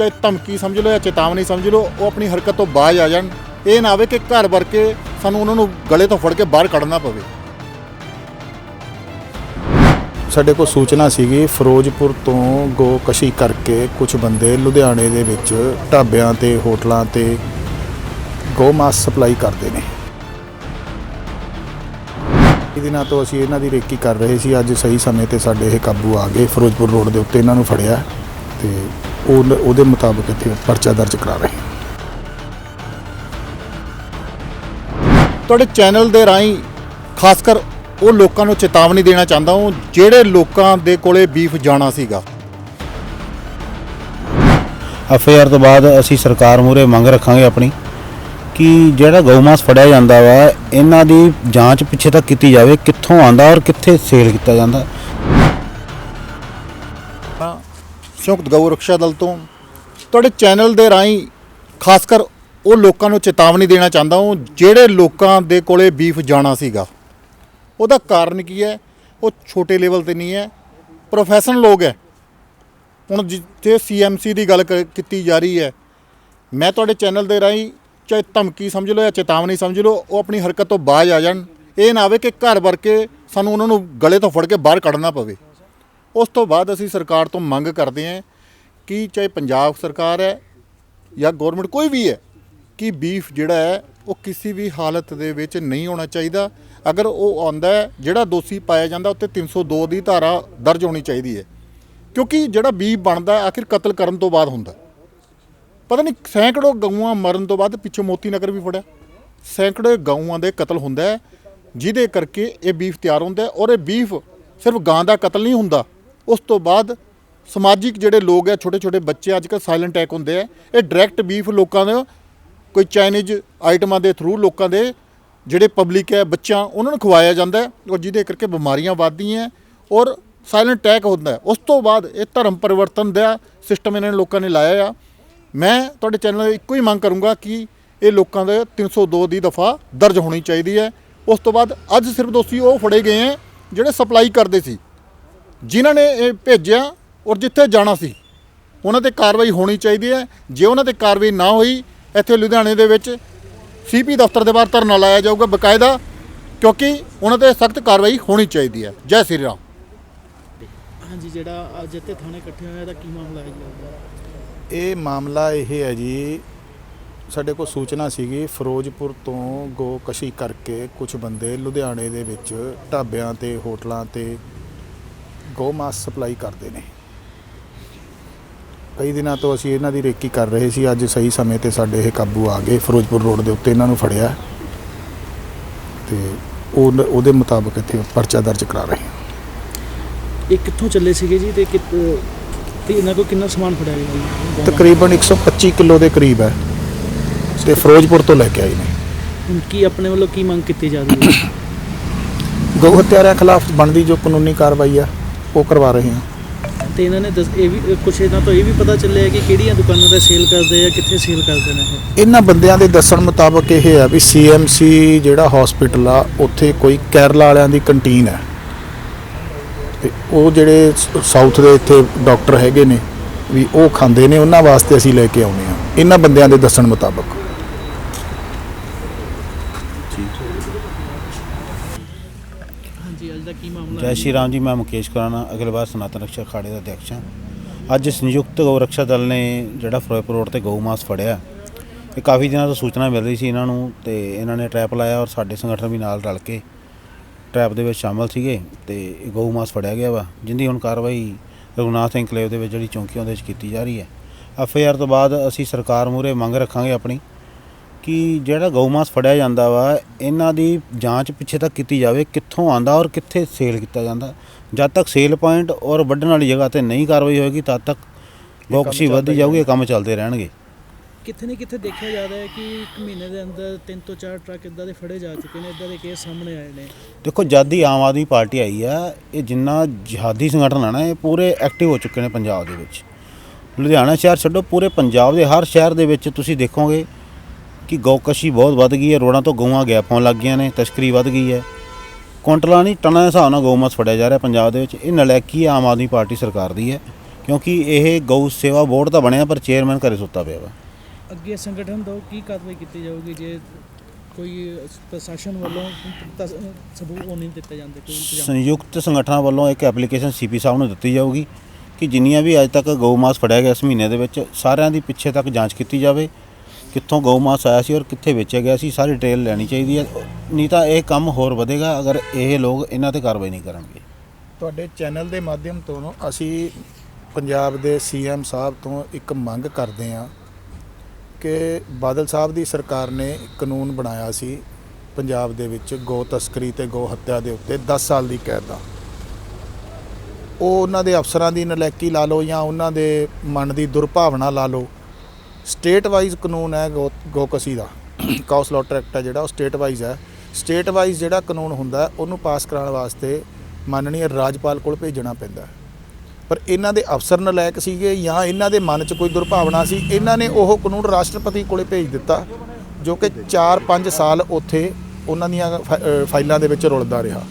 ਚਾਹੇ ਧਮਕੀ ਸਮਝ ਲਓ ਜਾਂ ਚੇਤਾਵਨੀ ਸਮਝ ਲਓ, ਉਹ ਆਪਣੀ ਹਰਕਤ ਤੋਂ ਬਾਜ਼ ਆ ਜਾਣ। ਇਹ ਨਾ ਆਵੇ ਕਿ ਘਰ ਵਰ ਕੇ ਸਾਨੂੰ ਉਹਨਾਂ ਨੂੰ ਗਲੇ ਤੋਂ ਫੜ ਕੇ ਬਾਹਰ ਕੱਢਣਾ ਪਵੇ। ਸਾਡੇ ਕੋਲ ਸੂਚਨਾ ਸੀਗੀ, ਫਿਰੋਜ਼ਪੁਰ ਤੋਂ ਗੋਕਸ਼ੀ ਕਰਕੇ ਕੁਝ ਬੰਦੇ ਲੁਧਿਆਣੇ ਦੇ ਵਿੱਚ ਢਾਬਿਆਂ ਤੇ, ਹੋਟਲਾਂ ਤੇ ਗੋਮਾਸ ਸਪਲਾਈ ਕਰਦੇ ਨੇ। ਇਹ ਦਿਨਾਂ ਤੋਂ ਅਸੀਂ ਇਹਨਾਂ ਦੀ ਰੇਕੀ ਕਰ ਰਹੇ ਸੀ, ਅੱਜ ਸਹੀ ਸਮੇਂ ਤੇ ਸਾਡੇ ਇਹ ਕਾਬੂ ਆ ਗਏ। ਫਿਰੋਜ਼ਪੁਰ ਰੋਡ ਦੇ ਉੱਤੇ ਇਹਨਾਂ ਨੂੰ ਫੜਿਆ ਤੇ ਉਹ ਉਹਦੇ ਮੁਤਾਬਕ ਇੱਥੇ ਪਰਚਾ ਦਰਜ ਕਰਾ ਰਹੇ ਹਾਂ। ਤੁਹਾਡੇ ਚੈਨਲ ਦੇ ਰਾਹੀਂ ਖਾਸ ਕਰ ਉਹ ਲੋਕਾਂ ਨੂੰ ਚੇਤਾਵਨੀ ਦੇਣਾ ਚਾਹੁੰਦਾ ਹਾਂ ਜਿਹੜੇ ਲੋਕਾਂ ਦੇ ਕੋਲੇ ਬੀਫ ਜਾਣਾ ਸੀਗਾ। ਐਫ ਆਈ ਆਰ ਤੋਂ ਬਾਅਦ ਅਸੀਂ ਸਰਕਾਰ ਮੂਹਰੇ ਮੰਗ ਰੱਖਾਂਗੇ ਆਪਣੀ ਕਿ ਜਿਹੜਾ ਗਊਮਾਸ ਫੜਿਆ ਜਾਂਦਾ ਵਾ ਇਹਨਾਂ ਦੀ ਜਾਂਚ ਪਿੱਛੇ ਤੱਕ ਕੀਤੀ ਜਾਵੇ ਕਿੱਥੋਂ ਆਂਦਾ ਔਰ ਕਿੱਥੇ ਸੇਲ ਕੀਤਾ ਜਾਂਦਾ। ਸੰਯੁਕਤ ਗਊ ਰਕਸ਼ਾ ਦਲ ਤੋਂ। ਤੁਹਾਡੇ ਚੈਨਲ ਦੇ ਰਾਹੀਂ ਖਾਸ ਕਰ ਉਹ ਲੋਕਾਂ ਨੂੰ ਚੇਤਾਵਨੀ ਦੇਣਾ ਚਾਹੁੰਦਾ ਹਾਂ, ਜਿਹੜੇ ਲੋਕਾਂ ਦੇ ਕੋਲੇ ਬੀਫ ਜਾਣਾ ਸੀਗਾ। ਉਹਦਾ ਕਾਰਨ ਕੀ ਹੈ? ਉਹ ਛੋਟੇ ਲੈਵਲ ਤੇ ਨਹੀਂ ਹੈ ਪ੍ਰੋਫੈਸ਼ਨਲ ਲੋਕ ਹੈ। ਹੁਣ ਜਿੱਥੇ ਸੀਐਮਸੀ ਦੀ ਗੱਲ ਕ- ਕੀਤੀ ਜਾ ਰਹੀ ਹੈ, ਮੈਂ ਤੁਹਾਡੇ ਚੈਨਲ ਦੇ ਰਾਹੀਂ ਚਾਹੇ ਧਮਕੀ ਸਮਝ ਲਓ ਜਾਂ ਚੇਤਾਵਨੀ ਸਮਝ ਲਓ, ਉਹ ਆਪਣੀ ਹਰਕਤ ਤੋਂ ਬਾਜ਼ ਆ ਜਾਣ। ਇਹ ਨਾ ਆਵੇ ਕਿ ਘਰ ਵਰ ਕੇ ਸਾਨੂੰ ਉਹਨਾਂ ਨੂੰ ਗਲੇ ਤੋਂ ਫੜ ਕੇ ਬਾਹਰ ਕੱਢਣਾ ਪਵੇ। ਉਸ ਤੋਂ ਬਾਅਦ ਅਸੀਂ ਸਰਕਾਰ ਤੋਂ ਮੰਗ ਕਰਦੇ ਹਾਂ ਕਿ ਚਾਹੇ ਪੰਜਾਬ ਸਰਕਾਰ ਹੈ ਜਾਂ ਗਵਰਨਮੈਂਟ ਕੋਈ ਵੀ ਹੈ, ਕਿ ਬੀਫ ਜਿਹੜਾ ਹੈ ਉਹ ਕਿਸੇ ਵੀ ਹਾਲਤ ਦੇ ਵਿੱਚ ਨਹੀਂ ਹੋਣਾ ਚਾਹੀਦਾ। ਅਗਰ ਉਹ ਆਉਂਦਾ ਹੈ, ਜਿਹੜਾ ਦੋਸ਼ੀ ਪਾਇਆ ਜਾਂਦਾ ਉੱਤੇ 302 ਦੀ ਧਾਰਾ ਦਰਜ ਹੋਣੀ ਚਾਹੀਦੀ ਹੈ। ਕਿਉਂਕਿ ਜਿਹੜਾ ਬੀਫ ਬਣਦਾ ਆਖਿਰ ਕਤਲ ਕਰਨ ਤੋਂ ਬਾਅਦ ਹੁੰਦਾ। ਪਤਾ ਨਹੀਂ, ਸੈਂਕੜੋ ਗਊਆਂ ਮਰਨ ਤੋਂ ਬਾਅਦ ਪਿੱਛੇ ਮੋਤੀ ਨਗਰ ਵੀ ਫੜਿਆ। ਸੈਂਕੜੇ ਗਊਆਂ ਦੇ ਕਤਲ ਹੁੰਦਾ ਜਿਹਦੇ ਕਰਕੇ ਇਹ ਬੀਫ ਤਿਆਰ ਹੁੰਦਾ ਔਰ ਇਹ ਬੀਫ ਸਿਰਫ ਗਾਂ ਦਾ ਕਤਲ ਨਹੀਂ ਹੁੰਦਾ। ਉਸ ਤੋਂ ਬਾਅਦ ਸਮਾਜਿਕ ਜਿਹੜੇ ਲੋਕ ਹੈ ਛੋਟੇ ਛੋਟੇ ਬੱਚੇ ਅੱਜ ਕੱਲ੍ਹ ਸਾਇਲੈਂਟ ਅਟੈਕ ਹੁੰਦੇ ਆ। ਇਹ ਡਾਇਰੈਕਟ ਬੀਫ ਲੋਕਾਂ ਦਾ, ਕੋਈ ਚਾਈਨੀਜ਼ ਆਈਟਮਾਂ ਦੇ ਥਰੂ ਲੋਕਾਂ ਦੇ ਜਿਹੜੇ ਪਬਲਿਕ ਹੈ ਬੱਚਾ ਉਹਨਾਂ ਨੂੰ ਖਵਾਇਆ ਜਾਂਦਾ ਔਰ ਜਿਹਦੇ ਕਰਕੇ ਬਿਮਾਰੀਆਂ ਵੱਧਦੀਆਂ ਔਰ ਸਾਇਲੈਂਟ ਅਟੈਕ ਹੁੰਦਾ ਉਸ ਤੋਂ ਬਾਅਦ ਇਹ ਧਰਮ ਪਰਿਵਰਤਨ ਦਾ ਸਿਸਟਮ ਇਹਨਾਂ ਨੇ ਲੋਕਾਂ ਨੇ ਲਾਇਆ ਆ। ਮੈਂ ਤੁਹਾਡੇ ਚੈਨਲ ਤੇ ਇੱਕੋ ਹੀ ਮੰਗ ਕਰੂੰਗਾ ਕਿ ਇਹ ਲੋਕਾਂ ਦੇ 302 ਦੀ ਦਫਾ ਦਰਜ ਹੋਣੀ ਚਾਹੀਦੀ ਹੈ। ਉਸ ਤੋਂ ਬਾਅਦ ਅੱਜ ਸਿਰਫ ਦੋਸ਼ੀ ਉਹ ਫੜੇ ਗਏ ਹੈ ਜਿਹੜੇ ਸਪਲਾਈ ਕਰਦੇ ਸੀ। ਜਿਨ੍ਹਾਂ ਨੇ ਇਹ ਭੇਜਿਆ ਔਰ ਜਿੱਥੇ ਜਾਣਾ ਸੀ ਉਹਨਾਂ ਤੇ ਕਾਰਵਾਈ ਹੋਣੀ ਚਾਹੀਦੀ ਹੈ। ਜੇ ਉਹਨਾਂ ਤੇ ਕਾਰਵਾਈ ਨਾ ਹੋਈ ਇੱਥੇ ਲੁਧਿਆਣੇ ਦੇ ਵਿੱਚ ਸੀਪੀ ਦਫ਼ਤਰ ਦੇ ਬਾਹਰ ਧਰਨਾ ਲਾਇਆ ਜਾਊਗਾ ਬਕਾਇਦਾ ਕਿਉਂਕਿ ਉਹਨਾਂ ਤੇ ਸਖਤ ਕਾਰਵਾਈ ਹੋਣੀ ਚਾਹੀਦੀ ਹੈ। ਜੈ ਸ੍ਰੀ ਰਾਮ। ਹਾਂਜੀ ਜਿਹੜਾ ਅੱਜ ਇੱਥੇ ਥਾਣੇ ਇਕੱਠੇ ਹੋਏ ਆ ਦਾ ਕੀ ਮਾਮਲਾ ਹੈ ਜੀ? ਇਹ ਮਾਮਲਾ ਇਹ ਹੈ ਜੀ ਸਾਡੇ ਕੋਲ ਸੂਚਨਾ ਸੀਗੀ ਫਿਰੋਜ਼ਪੁਰ ਤੋਂ ਗੋਕਸ਼ੀ ਕਰਕੇ ਕੁਝ ਬੰਦੇ ਲੁਧਿਆਣੇ ਦੇ ਵਿੱਚ ਢਾਬਿਆਂ ਤੇ ਹੋਟਲਾਂ ਤੇ ਗੋਮਾਸ ਸਪਲਾਈ ਕਰਦੇ ਨੇ। ਕਈ ਦਿਨਾਂ ਤੋਂ ਅਸੀਂ ਇਹਨਾਂ ਦੀ ਰੇਕੀ ਕਰ ਰਹੇ ਸੀ ਅੱਜ ਸਹੀ ਸਮੇਂ ਤੇ ਸਾਡੇ ਇਹ ਕਾਬੂ ਆ ਗਏ। ਫਿਰੋਜ਼ਪੁਰ ਰੋਡ ਦੇ ਉੱਤੇ ਇਹਨਾਂ ਨੂੰ ਫੜਿਆ। ਤੇ ਉਹ ਉਹਦੇ ਮੁਤਾਬਕ ਇੱਥੇ ਪਰਚਾ ਦਰਜ ਕਰਾ ਰਹੇ ਹਾਂ। ਇਹ ਕਿੱਥੋਂ ਚੱਲੇ ਸੀਗੇ ਜੀ ਤੇ ਕਿਤ- ਤੇ ਇਹਨਾਂ ਕੋਲ ਕਿੰਨਾ ਸਮਾਨ ਫੜਿਆ ਗਿਆ ਤਕਰੀਬਨ 125 ਕਿਲੋ ਦੇ ਕਰੀਬ ਹੈ। ਤੇ ਫਿਰੋਜ਼ਪੁਰ ਤੋਂ ਲੈ ਕੇ ਆਏ ਨੇ। ਹੁਣ ਕੀ ਆਪਣੇ ਵੱਲੋਂ ਕੀ ਮੰਗ ਕੀਤੀ ਜਾ ਰਹੀ ਹੈ? ਗਊ ਹੱਤਿਆਰਿਆਂ ਖਿਲਾਫ ਬਣਦੀ ਜੋ ਕਾਨੂੰਨੀ ਕਾਰਵਾਈ ਆ ਉਹ ਕਰਵਾ ਰਹੇ ਹਾਂ। ਤੇ ਇਹਨਾਂ ਨੇ ਦੱਸ ਇਹ ਵੀ ਕੁਛ ਇਹਨਾਂ ਤੋਂ ਇਹ ਵੀ ਪਤਾ ਚੱਲਿਆ ਕਿ ਕਿਹੜੀਆਂ ਦੁਕਾਨਾਂ ਤੇ ਸੇਲ ਕਰਦੇ ਆ ਕਿੱਥੇ ਸੇਲ ਕਰਦੇ ਨੇ ਇਹ? ਇਹਨਾਂ ਬੰਦਿਆਂ ਦੇ ਦੱਸਣ ਮੁਤਾਬਕ ਇਹ ਆ ਵੀ ਸੀਐਮਸੀ ਜਿਹੜਾ ਹਸਪੀਟਲ ਆ ਉੱਥੇ ਕੋਈ ਕੇਰਲਾ ਵਾਲਿਆਂ ਦੀ ਕੰਟੀਨ ਹੈ। ਤੇ ਉਹ ਜਿਹੜੇ ਸਾਊਥ ਦੇ ਇੱਥੇ ਡਾਕਟਰ ਹੈਗੇ ਨੇ ਵੀ ਉਹ ਖਾਂਦੇ ਨੇ ਉਹਨਾਂ ਵਾਸਤੇ ਅਸੀਂ ਲੈ ਕੇ ਆਉਨੇ ਆ ਇਹਨਾਂ ਬੰਦਿਆਂ ਦੇ ਦੱਸਣ ਮੁਤਾਬਕ ਹਾਂਜੀ ਅੱਜ ਦਾ ਕੀ ਮਾਮਲਾ ਜੈ ਹੈ ਸ਼੍ਰੀ ਰਾਮ ਜੀ, ਮੈਂ ਮੁਕੇਸ਼ ਕਰਾਣਾ ਅਗਲਵਾਰ ਸਨਾਤਨ ਰਕਸ਼ਾ ਅਖਾੜੇ ਦਾ ਅਧਿਕਸ਼ ਹਾਂ। ਅੱਜ ਸੰਯੁਕਤ ਗਊ ਰਕਸ਼ਾ ਦਲ ਨੇ ਜਿਹੜਾ ਫਿਰੋਜ਼ਪੁਰ ਰੋਡ ਤੇ ਗਊ ਮਾਸ ਫੜਿਆ। ਇਹ ਕਾਫੀ ਦਿਨਾਂ ਤੋਂ ਸੂਚਨਾ ਮਿਲ ਰਹੀ ਸੀ ਇਹਨਾਂ ਨੂੰ ਤੇ ਇਹਨਾਂ ਨੇ ਟਰੈਪ ਲਾਇਆ ਔਰ ਸਾਡੇ ਸੰਗਠਨ ਵੀ ਨਾਲ ਰਲ ਕੇ ਟਰੈਪ ਦੇ ਵਿੱਚ ਸ਼ਾਮਲ ਸੀਗੇ ਤੇ ਇਹ ਗਊ ਮਾਸ ਫੜਿਆ ਗਿਆ ਵਾ, ਜਿੰਦੀ ਹੁਣ ਕਾਰਵਾਈ ਰਘੁਨਾਥ ਸਿੰਘ ਕਲੇਵ ਦੇ ਵਿੱਚ ਜਿਹੜੀ ਚੌਂਕੀ ਉਹਦੇ ਵਿੱਚ ਕੀਤੀ ਜਾ ਰਹੀ ਹੈ। ਐਫ ਆਈ ਆਰ ਤੋਂ ਬਾਅਦ ਅਸੀਂ ਸਰਕਾਰ ਮੂਹਰੇ ਮੰਗ ਰੱਖਾਂਗੇ ਆਪਣੀ ਕਿ ਜਿਹੜਾ ਗਊ ਮਾਸ ਫੜਿਆ ਜਾਂਦਾ ਵਾ ਇਹਨਾਂ ਦੀ ਜਾਂਚ ਪਿੱਛੇ ਤੱਕ ਕੀਤੀ ਜਾਵੇ ਕਿੱਥੋਂ ਆਂਦਾ ਔਰ ਕਿੱਥੇ ਸੇਲ ਕੀਤਾ ਜਾਂਦਾ। ਜਦ ਤੱਕ ਸੇਲ ਪੁਆਇੰਟ ਔਰ ਵੱਢਣ ਵਾਲੀ ਜਗ੍ਹਾ ਤੇ ਨਹੀਂ ਕਾਰਵਾਈ ਹੋਏਗੀ ਤਦ ਤੱਕ ਗੌਕਸ਼ੀ ਵੱਧਦੀ ਜਾਊਗੀ ਇਹ ਕੰਮ ਚੱਲਦੇ ਰਹਿਣਗੇ। ਕਿੱਥੇ ਨੇ ਕਿੱਥੇ ਦੇਖਿਆ ਜਾ ਰਿਹਾ ਹੈ ਕਿ ਇੱਕ ਮਹੀਨੇ ਦੇ ਅੰਦਰ ਤਿੰਨ ਤੋਂ ਚਾਰ ਟਰੱਕ ਇਦਾਂ ਦੇ ਫੜੇ ਜਾ ਚੁੱਕੇ ਨੇ ਇਦਾਂ ਦੇ ਕੇਸ ਸਾਹਮਣੇ ਆਏ ਨੇ। ਦੇਖੋ ਜਦ ਦੀ ਆਮ ਆਦਮੀ ਪਾਰਟੀ ਆਈ ਆ ਇਹ ਜਿੰਨਾ ਜਿਹਾਦੀ ਸੰਗਠਨ ਆ ਨਾ ਇਹ ਪੂਰੇ ਐਕਟਿਵ ਹੋ ਚੁੱਕੇ ਨੇ ਪੰਜਾਬ ਦੇ ਵਿੱਚ। ਲੁਧਿਆਣਾ ਸ਼ਹਿਰ ਛੱਡੋ ਪੂਰੇ ਪੰਜਾਬ ਦੇ ਹਰ ਸ਼ਹਿਰ ਦੇ ਵਿੱਚ ਤੁਸੀਂ ਦੇਖੋਗੇ ਕਿ ਗਊਕਸ਼ੀ ਬਹੁਤ ਵੱਧ ਗਈ ਹੈ ਰੋਡਾਂ ਤੋਂ ਗਊਆਂ ਗੈਪ ਹੋਣ ਲੱਗ ਗਈਆਂ ਨੇ ਤਸਕਰੀ ਵੱਧ ਗਈ ਹੈ। ਕੁਇੰਟਲਾਂ ਨਹੀਂ ਟਨਾਂ ਦੇ ਹਿਸਾਬ ਨਾਲ ਗਊ ਮਾਸ ਫੜਿਆ ਜਾ ਰਿਹਾ ਪੰਜਾਬ ਦੇ ਵਿੱਚ। ਇਹ ਨਲਾਇਕੀ ਆਮ ਆਦਮੀ ਪਾਰਟੀ ਸਰਕਾਰ ਦੀ ਹੈ ਕਿਉਂਕਿ ਇਹ ਗਊ ਸੇਵਾ ਬੋਰਡ ਤਾਂ ਬਣਿਆ ਪਰ ਚੇਅਰਮੈਨ ਘਰੇ ਸੁੱਤਾ ਪਿਆ ਵਾ। ਅੱਗੇ ਸੰਗਠਨ ਤੋਂ ਕੀ ਕਾਰਵਾਈ ਕੀਤੀ ਜਾਊਗੀ ਜੇ ਕੋਈ ਪ੍ਰਸ਼ਾਸਨ ਵੱਲੋਂ ਸਬੂਤ ਉਹ ਨਹੀਂ ਦਿੱਤੇ ਜਾਂਦੇ ਕੋਈ ਸੰਯੁਕਤ ਸੰਗਠਨਾਂ ਵੱਲੋਂ ਇੱਕ ਐਪਲੀਕੇਸ਼ਨ ਸੀਪੀ ਸਾਹਿਬ ਨੂੰ ਦਿੱਤੀ ਜਾਊਗੀ ਕਿ ਜਿੰਨੀਆਂ ਵੀ ਅੱਜ ਤੱਕ ਗਊ ਮਾਸ ਫੜਿਆ ਗਿਆ ਇਸ ਮਹੀਨੇ ਦੇ ਵਿੱਚ ਸਾਰਿਆਂ ਦੀ ਪਿੱਛੇ ਤੱਕ ਜਾਂਚ ਕੀਤੀ ਜਾਵੇ। ਕਿੱਥੋਂ ਗਊ ਮਾਸ ਆਇਆ ਸੀ ਔਰ ਕਿੱਥੇ ਵੇਚਿਆ ਗਿਆ ਸੀ, ਸਾਰੀ ਡਿਟੇਲ ਲੈਣੀ ਚਾਹੀਦੀ ਹੈ। ਨਹੀਂ ਤਾਂ ਇਹ ਕੰਮ ਹੋਰ ਵਧੇਗਾ ਅਗਰ ਇਹ ਲੋਕ ਇਹਨਾਂ ਤੇ ਕਾਰਵਾਈ ਨਹੀਂ ਕਰਨਗੇ। ਤੁਹਾਡੇ ਚੈਨਲ ਦੇ ਮਾਧਿਅਮ ਤੋਂ ਅਸੀਂ ਪੰਜਾਬ ਦੇ ਸੀਐਮ ਸਾਹਿਬ ਤੋਂ ਇੱਕ ਮੰਗ ਕਰਦੇ ਹਾਂ ਕਿ ਬਾਦਲ ਸਾਹਿਬ ਦੀ ਸਰਕਾਰ ਨੇ ਕਾਨੂੰਨ ਬਣਾਇਆ ਸੀ ਪੰਜਾਬ ਦੇ ਵਿੱਚ ਗੋ ਤਸਕਰੀ ਤੇ ਗੋ ਹੱਤਿਆ ਦੇ ਉੱਤੇ 10 ਸਾਲ ਦੀ ਕੈਦ ਦਾ। ਉਹ ਉਹਨਾਂ ਦੇ ਅਫਸਰਾਂ ਦੀ ਨਲੈਕੀ ਲਾ ਲਓ ਜਾਂ ਉਹਨਾਂ ਦੇ ਮਨ ਦੀ ਦੁਰਭਾਵਨਾ ਲਾ ਲਓ। ਸਟੇਟ ਵਾਈਜ਼ ਕਾਨੂੰਨ ਹੈ ਗੋ ਗੋਕਸੀ ਦਾ। ਕਾਉਸਲੋਟਰ ਐਕਟ ਹੈ ਜਿਹੜਾ, ਉਹ ਸਟੇਟ ਵਾਈਜ਼ ਹੈ। ਸਟੇਟ ਵਾਈਜ਼ ਜਿਹੜਾ ਕਾਨੂੰਨ ਹੁੰਦਾ, ਉਹਨੂੰ ਪਾਸ ਕਰਾਉਣ ਵਾਸਤੇ ਮਾਨনীय ਰਾਜਪਾਲ ਕੋਲ ਭੇਜਣਾ ਪੈਂਦਾ ਪਰ ਇਹਨਾਂ ਦੇ ਅਫਸਰ ਨਲਾਇਕ ਸੀਗੇ ਜਾਂ ਇਹਨਾਂ ਦੇ ਮਨ 'ਚ ਕੋਈ ਦੁਰਭਾਵਨਾ ਸੀ, ਇਹਨਾਂ ਨੇ ਉਹ ਕਾਨੂੰਨ ਰਾਸ਼ਟਰਪਤੀ ਕੋਲੇ ਭੇਜ ਦਿੱਤਾ, ਜੋ ਕਿ 4-5 ਸਾਲ ਉੱਥੇ ਉਹਨਾਂ ਦੀਆਂ ਫਾ- ਫਾਈਲਾਂ ਦੇ ਵਿੱਚ ਰੁਲਦਾ ਰਿਹਾ।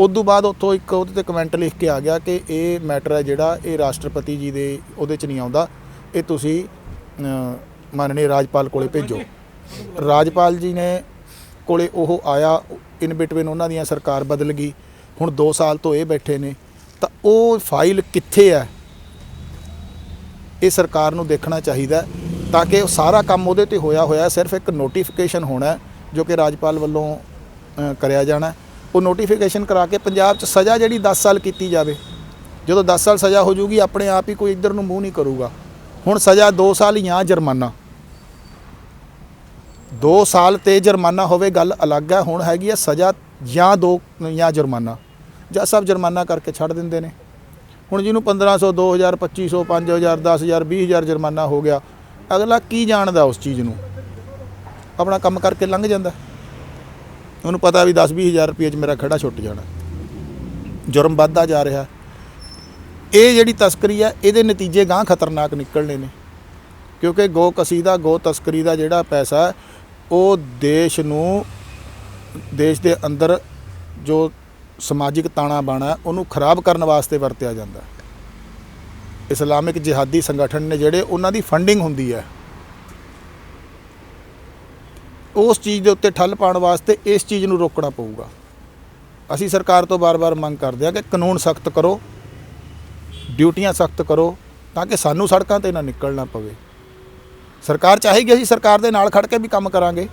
ਉਸ ਤੋਂ ਬਾਅਦ ਉੱਥੋਂ ਇੱਕ ਉਹਦੇ ਤੇ ਕਮੈਂਟ ਲਿਖ ਕੇ ਆ ਗਿਆ ਕਿ ਇਹ ਮੈਟਰ ਹੈ ਜਿਹੜਾ, ਇਹ ਰਾਸ਼ਟਰਪਤੀ ਜੀ ਦੇ ਉਹਦੇ 'ਚ ਨਹੀਂ ਆਉਂਦਾ। ਇਹ ਤੁਸੀਂ ਅਹ, ਰਾਜਪਾਲ ਕੋਲੇ ਭੇਜੋ। ਰਾਜਪਾਲ ਜੀ ਨੇ ਕੋਲੇ ਉਹ ਆਇਆ ਇਨ ਬਿਟਵੀਨ ਉਹਨਾਂ ਦੀਆਂ ਸਰਕਾਰ ਬਦਲ ਗਈ। ਹੁਣ 2 ਸਾਲ ਤੋਂ ਇਹ ਬੈਠੇ ਨੇ। ਤਾਂ ਉਹ ਫਾਈਲ ਕਿੱਥੇ ਹੈ? ਇਹ ਸਰਕਾਰ ਨੂੰ ਦੇਖਣਾ ਚਾਹੀਦਾ ਤਾਂ ਕਿ ਉਹ ਸਾਰਾ ਕੰਮ ਉਹਦੇ ਤੇ ਹੋਇਆ ਹੋਇਆ ਸਿਰਫ ਇੱਕ ਨੋਟੀਫਿਕੇਸ਼ਨ ਹੋਣਾ ਜੋ ਕਿ ਰਾਜਪਾਲ ਵੱਲੋਂ ਕਰਿਆ ਜਾਣਾ ਉਹ ਨੋਟੀਫਿਕੇਸ਼ਨ ਕਰਾ ਕੇ ਪੰਜਾਬ 'ਚ ਸਜ਼ਾ ਜਿਹੜੀ 10 ਸਾਲ ਕੀਤੀ ਜਾਵੇ ਜਦੋਂ 10 ਸਾਲ ਸਜ਼ਾ ਹੋ ਜਾਊਗੀ ਆਪਣੇ ਆਪ ਹੀ ਕੋਈ ਇੱਧਰ ਨੂੰ ਮੂੰਹ ਨਹੀਂ ਕਰੂਗਾ। ਹੁਣ ਸਜ਼ਾ 2 ਸਾਲ ਜਾਂ ਜੁਰਮਾਨਾ। 2 ਸਾਲ ਤੇ ਜੁਰਮਾਨਾ ਹੋਵੇ, ਗੱਲ ਅਲੱਗ ਹੈ ਹੁਣ ਹੈਗੀ ਹੈ ਸਜ਼ਾ ਜਾਂ ਦੋ ਜਾਂ ਜੁਰਮਾਨਾ। ਜਾਂ ਸਭ ਜੁਰਮਾਨਾ ਕਰਕੇ ਛੱਡ ਦਿੰਦੇ ਨੇ। ਹੁਣ ਜਿਹਨੂੰ 1500 2000 2500 5000 10000 20000 ਜੁਰਮਾਨਾ ਹੋ ਗਿਆ, ਅਗਲਾ ਕੀ ਜਾਣਦਾ ਉਸ ਚੀਜ਼ ਨੂੰ? ਆਪਣਾ ਕੰਮ ਕਰਕੇ ਲੰਘ ਜਾਂਦਾ। ਉਹਨੂੰ ਪਤਾ ਵੀ 10 20000 ਰੁਪਏ 'ਚ ਮੇਰਾ ਖੜਾ ਛੁੱਟ ਜਾਣਾ। ਜੁਰਮ ਵੱਧਦਾ ਜਾ ਰਿਹਾ। ਇਹ ਜਿਹੜੀ ਤਸਕਰੀ ਹੈ ਇਹਦੇ ਨਤੀਜੇ ਗਾਂ ਖਤਰਨਾਕ ਨਿਕਲਣੇ ਨੇ। ਕਿਉਂਕਿ ਗੋ ਕਸੀ ਦਾ ਗੋ ਤਸਕਰੀ ਦਾ ਜਿਹੜਾ ਪੈਸਾ, ਉਹ ਦੇਸ਼ ਨੂੰ, ਦੇਸ਼ ਦੇ ਅੰਦਰ ਜੋ ਸਮਾਜਿਕ ਤਾਣਾ ਬਾਣਾ, ਉਹਨੂੰ ਖਰਾਬ ਕਰਨ ਵਾਸਤੇ ਵਰਤਿਆ ਜਾਂਦਾ। ਇਸਲਾਮਿਕ ਜਿਹਾਦੀ ਸੰਗਠਨ ਨੇ ਜਿਹੜੇ ਉਹਨਾਂ ਦੀ ਫੰਡਿੰਗ ਹੁੰਦੀ ਹੈ, ਉਸ ਚੀਜ਼ ਦੇ ਉੱਤੇ ਠੱਲ ਪਾਉਣ ਵਾਸਤੇ ਇਸ ਚੀਜ਼ ਨੂੰ ਰੋਕਣਾ ਪਊਗਾ। ਅਸੀਂ ਸਰਕਾਰ ਤੋਂ ਬਾਰ-ਬਾਰ ਮੰਗ ਕਰਦੇ ਹਾਂ ਕਿ ਕਾਨੂੰਨ ਸਖਤ ਕਰੋ ਡਿਊਟੀਆਂ ਸਖਤ ਕਰੋ ਤਾਂ ਕਿ ਸਾਨੂੰ ਸੜਕਾਂ ਤੇ ਨਾ ਨਿਕਲਣਾ ਪਵੇ। ਸਰਕਾਰ ਚਾਹੇਗੀ ਅਸੀਂ ਸਰਕਾਰ ਦੇ ਨਾਲ ਖੜ ਕੇ ਵੀ ਕੰਮ ਕਰਾਂਗੇ,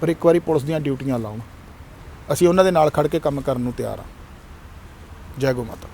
ਪਰ ਇੱਕ ਵਾਰੀ ਪੁਲਿਸ ਦੀਆਂ ਡਿਊਟੀਆਂ ਲਾਉਣ। ਅਸੀਂ ਉਹਨਾਂ ਦੇ ਨਾਲ ਖੜ ਕੇ ਕੰਮ ਕਰਨ ਨੂੰ ਤਿਆਰ ਹਾਂ। ਜੈ ਗੋ ਮਾਤਾ।